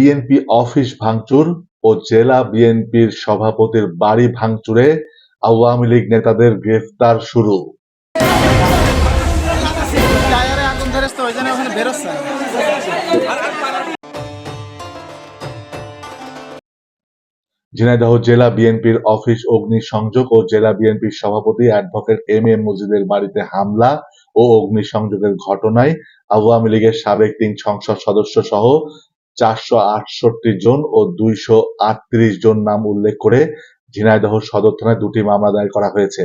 BNP office ভাঙচুর ও জেলা বিএনপির সভাপতির বাড়ি ভাঙচুরে আওয়ামী লীগ নেতাদের গ্রেফতার শুরু। ঝিনাইদহ জেলা বিএনপির অফিস অগ্নিসংযোগ ও জেলা বিএনপির সভাপতি অ্যাডভোকেট এম এ মজিদের বাড়িতে হামলা ও অগ্নিসংযোগের ঘটনায় আওয়ামী লীগের সাবেক তিন সংসদ সদস্য সহ চারশো আটষট্টি জন ও দুইশো আটত্রিশ জন নাম উল্লেখ করে ঝিনাইদহ সদর থানায় দুটি মামলা দায়ের করা হয়েছে।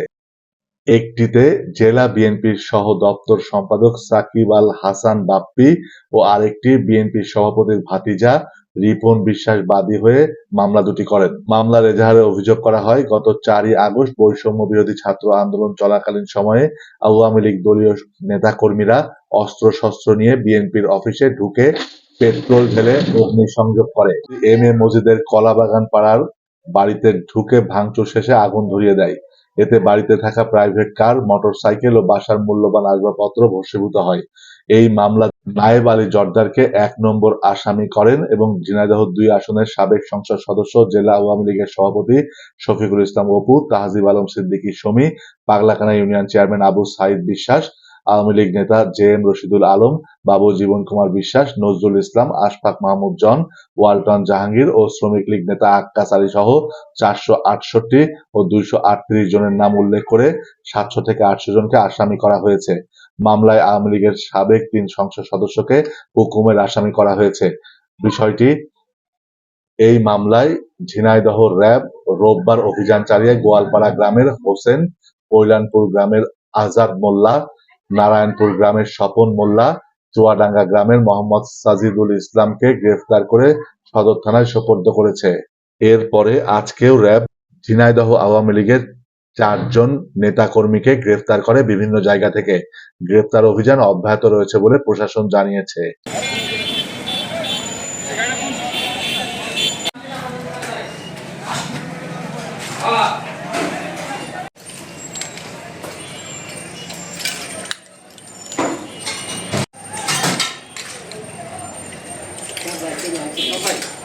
একটিতে জেলা বিএনপির সহ দপ্তর সম্পাদক সাকিব আল হাসান বাপ্পি ও আরেকটি বিএনপির সভাপতির ভাতিজা রিপন বিশ্বাস বাদী হয়ে মামলা দুটি করেন। মামলার এজাহারে অভিযোগ করা হয়, গত চারই আগস্ট বৈষম্য বিরোধী ছাত্র আন্দোলন চলাকালীন সময়ে আওয়ামী লীগ দলীয় নেতাকর্মীরা অস্ত্রশস্ত্র নিয়ে বিএনপির অফিসে ঢুকে পেট্রোল ঢেলে অগ্নিসংযোগ করে। এম এ মজিদের কলাবাগান পাড়ার বাড়িতে ঢুকে ভাঙচুর শেষে আগুন ধরিয়ে দেয়। এতে বাড়িতে থাকা প্রাইভেট কার, মোটরসাইকেল ও বাসার মূল্যবান আসবাবপত্র ভস্মীভূত হয়। এই মামলা নায়েব আলী জর্দারকে এক নম্বর আসামি করেন এবং ঝিনাইদহ দুই আসনের সাবেক সংসদ সদস্য, জেলা আওয়ামী লীগের সভাপতি শফিকুল ইসলাম অপু, তাহজিব আলম সিদ্দিকী সমী পাগলাকানা ইউনিয়ন চেয়ারম্যান আবু সাইদ বিশ্বাস আওয়ামী লীগ নেতা জে এম রশিদুল আলম, বাবু জীবন কুমার বিশ্বাস, নজরুল ইসলাম, আশফাক মাহমুদ, জন ওয়ালটন জাহাঙ্গীর ও শ্রমিক লীগ নেতা আক্কাস আলী সহ চারশো আটষট্টি ও দুইশো আটত্রিশ জনের নাম উল্লেখ করে সাতশো থেকে আটশো জনকে আসামি করা হয়েছে। মামলায় আওয়ামী লীগের সাবেক তিন সংসদ সদস্যকে হুকুমের আসামি করা হয়েছে। বিষয়টি, এই মামলায় ঝিনাইদহ র্যাব রোববার অভিযান চালিয়ে গোয়ালপাড়া গ্রামের হোসেন কৈলানপুর গ্রামের আজাদ মোল্লা নারায়ণপুর গ্রামের স্বপন মোল্লা, চুয়াডাঙ্গা গ্রামের মোহাম্মদ সাজিদুল ইসলামকে গ্রেফতার করে সদর থানায় সোপর্দ করেছে। এরপরে আজকেও র্যাব ঝিনাইদহ আওয়ামী লীগের চারজন নেতাকর্মীকে গ্রেফতার করে বিভিন্ন জায়গা থেকে। গ্রেফতার অভিযান অব্যাহত রয়েছে বলে প্রশাসন জানিয়েছে। やっ来もら、